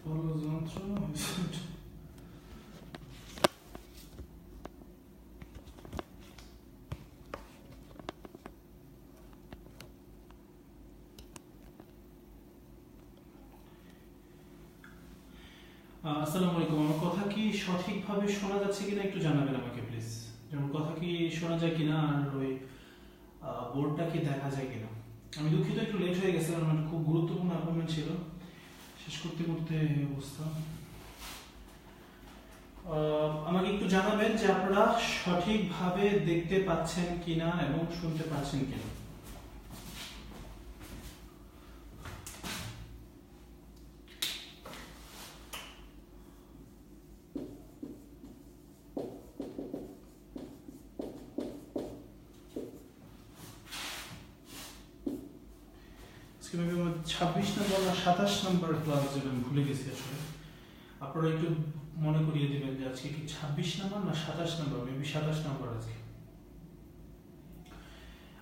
আসসালামু আলাইকুম। আমার কথা কি সঠিকভাবে শোনা যাচ্ছে কিনা একটু জানাবেন আমাকে প্লিজ যেমন কথা কি শোনা যায় কিনা আর ওই বোর্ডটা কি দেখা যায় কিনা? আমি দুঃখিত, একটু লেট হয়ে গেছিলাম আমার খুব গুরুত্বপূর্ণ শেষ করতে করতে অবস্থা। আমাকে একটু জানাবেন যে আপনারা সঠিকভাবে দেখতে পাচ্ছেন কিনা এবং শুনতে পাচ্ছেন কিনা। আমার ছাব্বিশ নম্বর না সাতাশ নম্বর ক্লাস আমি ভুলে গেছি আসলে। আপনারা একটু মনে করিয়ে দিবেন যে আজকে কি ছাব্বিশ নম্বর না সাতাশ নম্বর? মেবি সাতাশ নম্বর আজকে।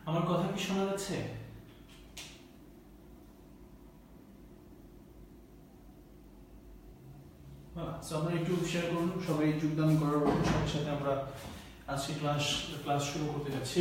আমার কথা কি শোনা যাচ্ছে? আপনারা একটু শেয়ার করুন, সবাই যোগদান করার সাথে সাথে আমরা আজকে ক্লাস ক্লাস শুরু করতে যাচ্ছি।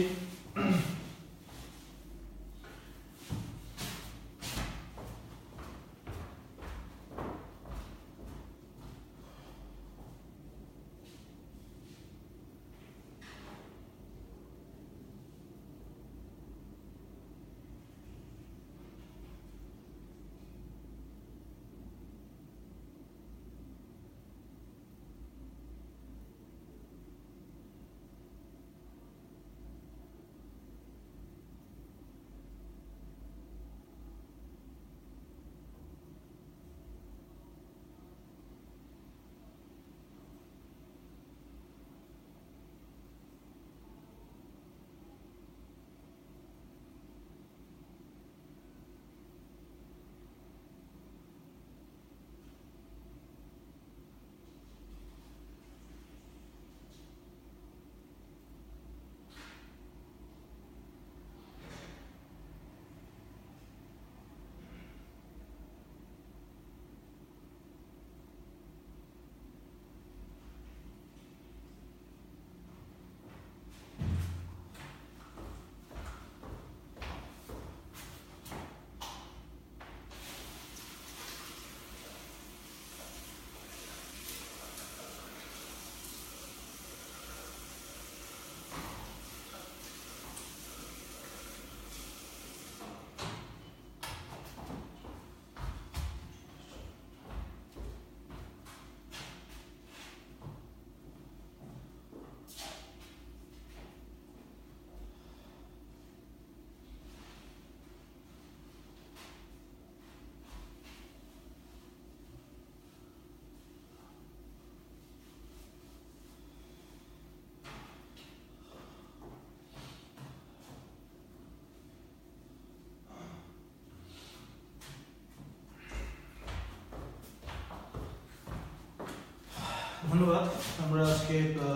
ধন্যবাদ। আমরা আজকে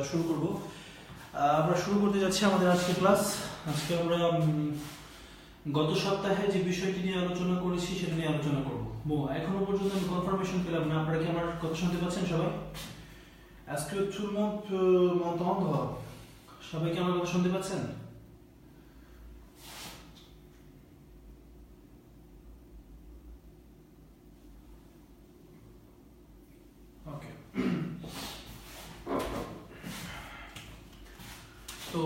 শুরু করব। আমরা শুরু করতে যাচ্ছি আমাদের আজকে ক্লাস। আজকে আমরা গত সপ্তাহে যে বিষয়টি নিয়ে আলোচনা করেছি সেটা নিয়ে আলোচনা করব। মো, এখনও পর্যন্ত আমি কনফার্মেশন পেলাম না। আপনারা কি আমার কথা শুনতে পাচ্ছেন সবাই? মন্ত le monde peut m'entendre সবাই কি আমার কথা শুনতে পাচ্ছেন? তো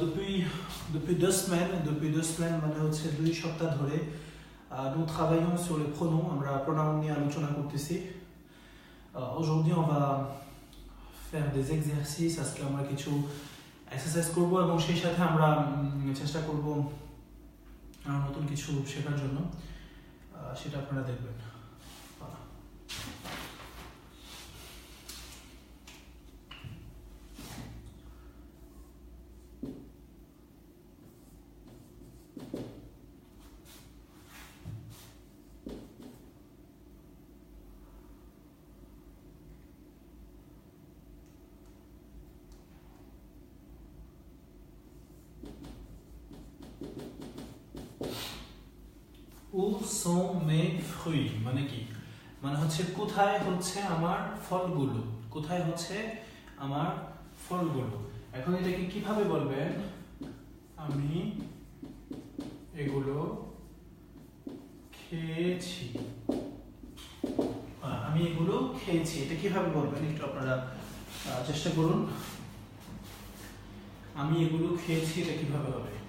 দুপুর দুপুর দশ ম্যান দুপুর দশ ম্যান মানে হচ্ছে দুই সপ্তাহ ধরে নুত খাবাই হন সোলে আমরা প্রণাম নিয়ে আলোচনা করতেছি। অজদি আমরা ফ্যাম আজকে আমরা কিছু এক্সারসাইজ করব এবং সেই সাথে আমরা চেষ্টা করব নতুন কিছু শেখার জন্য। সেটা আপনারা দেখবেন। মানে কি? মানে হচ্ছে কোথায় হচ্ছে আমার ফলগুলো? কোথায় হচ্ছে আমার ফলগুলো? এখন এটাকে কীভাবে বলবেন? আমি এগুলো খেয়েছি। আমি এগুলো খেয়েছি। এটা কীভাবে বলবেন? একটু আপনারা চেষ্টা করুন। আমি এগুলো খেয়েছি, এটা কীভাবে হবে?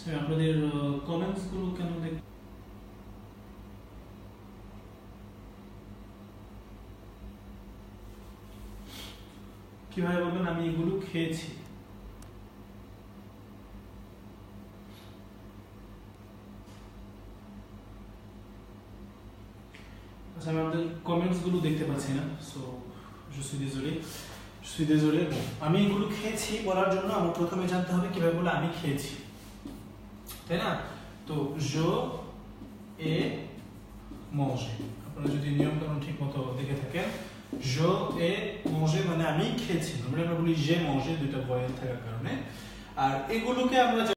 আচ্ছা আপনাদের কমেন্টসগুলো কেন দেখ কীভাবে বলবেন? আমি এগুলো খেয়েছি। আচ্ছা আমি আমাদের কমেন্টসগুলো দেখতে পাচ্ছি না। সো আমি এগুলো খেয়েছি বলার জন্য আমার প্রথমে জানতে হবে কীভাবে বলে আমি খেয়েছি। তাই না তো je et manger আপনারা যদি নিয়ম কানুন ঠিক মতো দেখে থাকেন je et manger মানে আমি খেয়েছি আমরা আমরা বলি j'ai mangé দুইটা ভয়েল থাকার কারণে আর এগুলোকে আমরা